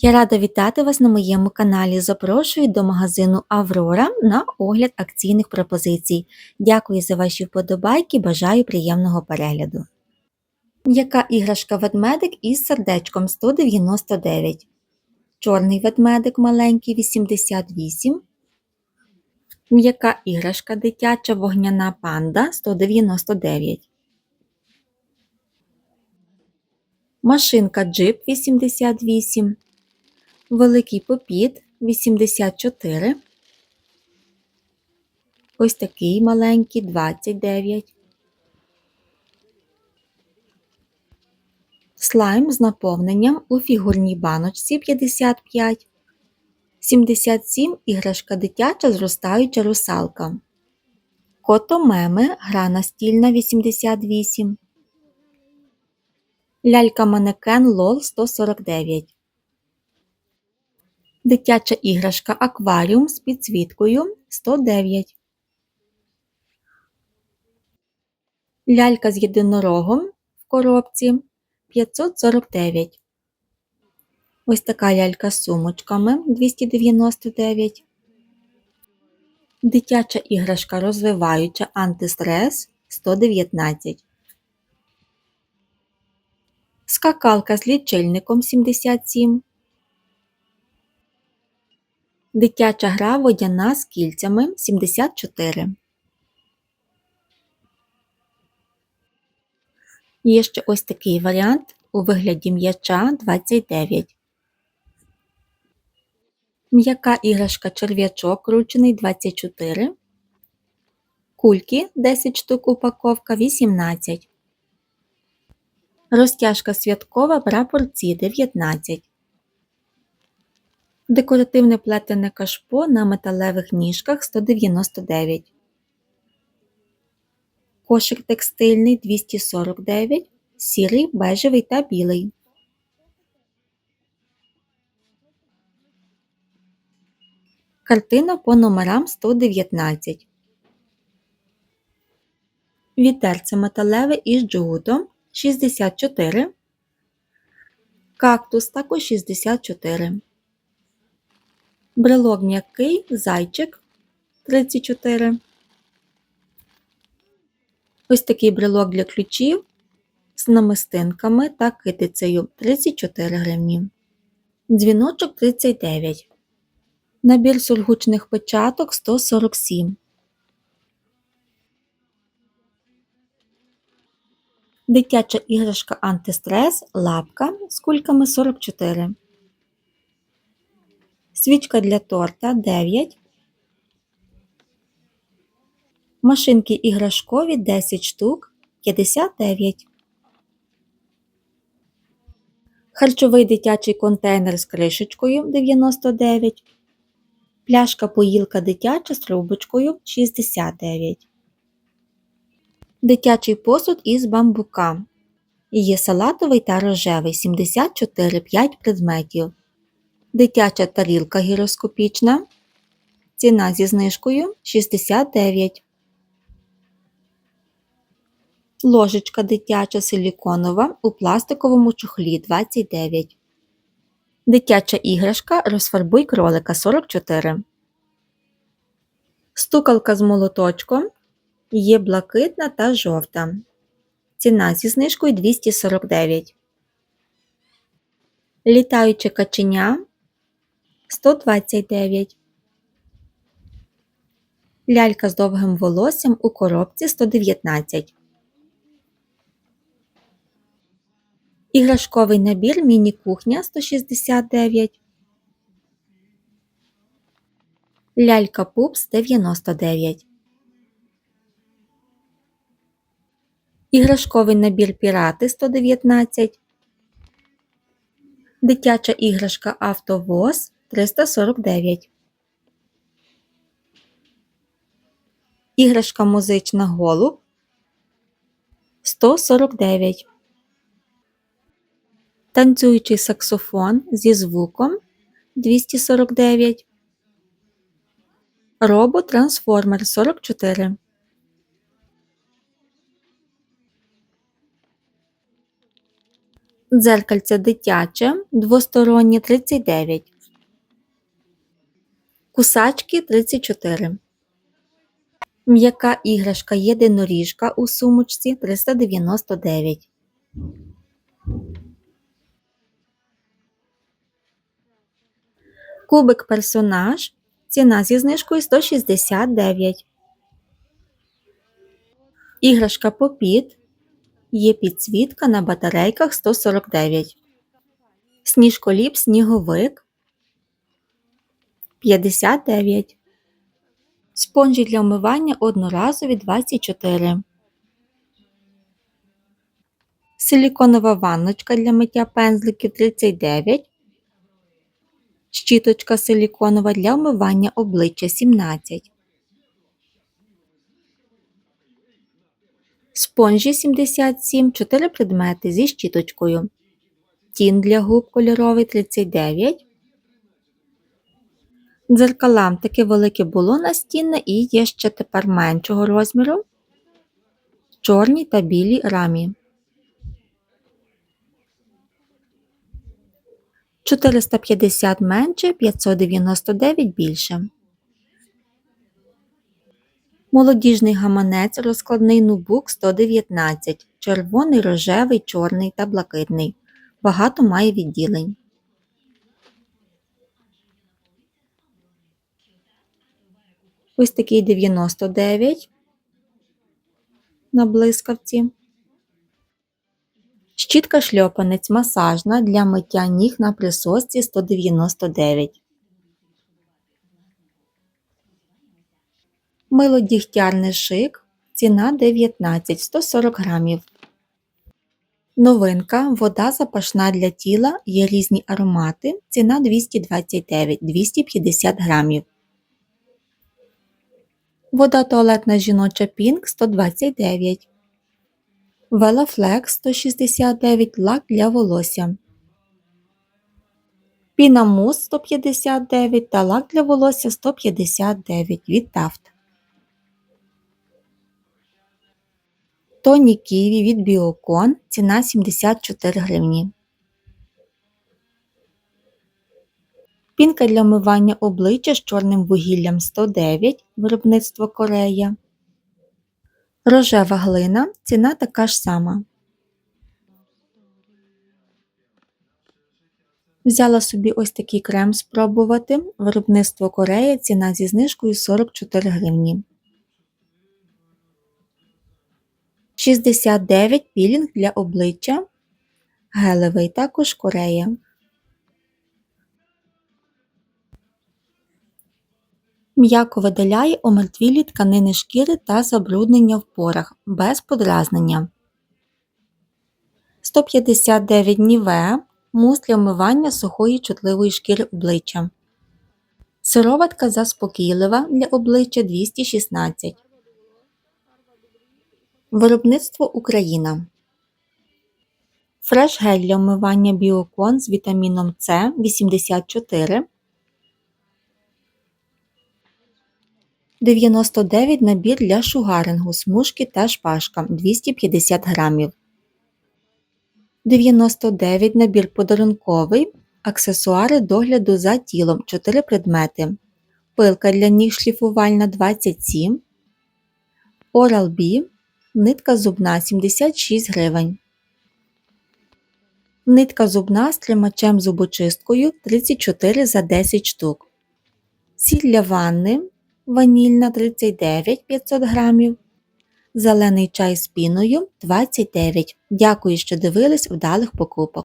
Я рада вітати вас на моєму каналі. Запрошую до магазину Аврора на огляд акційних пропозицій. Дякую за ваші вподобайки, бажаю приємного перегляду. М'яка іграшка ведмедик із сердечком 199. Чорний ведмедик маленький 88. М'яка іграшка дитяча вогняна панда 199. Машинка джип 88. Великий попіт 84. Ось такий маленький 29. Слайм з наповненням у фігурній баночці 55. 77 іграшка дитяча зростаюча русалка. Котомеми гра настільна 88. Лялька манекен лол 149. Дитяча іграшка акваріум з підсвіткою 109. Лялька з єдинорогом в коробці 549. Ось така лялька з сумочками 299. Дитяча іграшка розвиваюча антистрес 119. Скакалка з лічильником 77. Дитяча гра водяна з кільцями 74. Є ще ось такий варіант у вигляді м'яча 29. М'яка іграшка черв'ячок кручений 24. Кульки 10 штук упаковка 18. Розтяжка святкова прапорці 19. Декоративне плетене кашпо на металевих ніжках 199. Кошик текстильний 249, сірий, бежевий та білий. Картина по номерам 119. Вітерце металеве із джгутом 64. Кактус також 64. Брелок м'який, зайчик 34. Ось такий брелок для ключів з намистинками та китицею 34 гривні. Дзвіночок 39. Набір сургучних печаток 147. Дитяча іграшка антистрес лапка з кульками 44. Свічка для торта 9. Машинки іграшкові 10 штук 59. Харчовий дитячий контейнер з кришечкою 99. Пляшка поїлка дитяча з трубочкою 69. Дитячий посуд із бамбука. Є салатовий та рожевий 74 5 предметів. Дитяча тарілка гіроскопічна. Ціна зі знижкою 69. Ложечка дитяча силіконова у пластиковому чохлі 29. Дитяча іграшка розфарбуй кролика 44. Стукалка з молоточком є блакитна та жовта. Ціна зі знижкою 249. Літаюче каченя 129. Лялька з довгим волоссям у коробці 119. Іграшковий набір міні-кухня 169. Лялька пупс 99. Іграшковий набір пірати 119. Дитяча іграшка автовоз 349. Іграшка музична голуб 149. Танцюючий саксофон зі звуком 249. Робот-трансформер 44. Дзеркальце дитяче двостороннє 39. Кусачки 34. М'яка іграшка єдиноріжка у сумочці 399. Кубик персонаж. Ціна зі знижкою 169. Іграшка попіт. Є підсвітка на батарейках 149. Сніжколіп сніговик 59. Спонжі для вмивання одноразові 24. Силіконова ванночка для миття пензликів 39. Щіточка силіконова для вмивання обличчя 17. Спонжі 77, 4 предмети зі щіточкою. Тін для губ кольоровий 39. Дзеркалам таке велике було настінне і є ще тепер меншого розміру. Чорній та білій рамі. 450 менше, 599 більше. Молодіжний гаманець розкладний нубук 119, червоний, рожевий, чорний та блакитний. Багато має відділень. Ось такий 99 на блискавці. Щітка шльопанець масажна для миття ніг на присосці 199. Мило дігтярний шик. Ціна 19 140 грамів. Новинка. Вода запашна для тіла. Є різні аромати. Ціна 229 250 грамів. Вода туалетна жіноча Пінк 129. Велафлекс 169 лак для волосся. Піна мус 159 та лак для волосся 159 від Тафт. Тоні Ківі від Біокон ціна 74 гривні. Пінка для вмивання обличчя з чорним вугіллям 109 виробництво Корея. Рожева глина ціна така ж сама. Взяла собі ось такий крем спробувати. Виробництво Корея ціна зі знижкою 44 гривні. 69 пілінг для обличчя. Гелевий також Корея. М'яко видаляє омертвілі тканини шкіри та забруднення в порах без подразнення. 159 ніве мус для вмивання сухої чутливої шкіри обличчя. Сироватка заспокійлива для обличчя 216. Виробництво Україна. Фреш гель для вмивання біокон з вітаміном С 84. 99 набір для шугарингу, смужки та шпажка 250 грамів. 99 набір подарунковий. Аксесуари догляду за тілом 4 предмети. Пилка для ніг шліфувальна 27. Oral-B. Нитка зубна 76 гривень. Нитка зубна з тримачем зубочисткою 34 за 10 штук. Сіль для ванни ванільна 39 500 грамів. Зелений чай з піною 29. Дякую, що дивились вдалих покупок.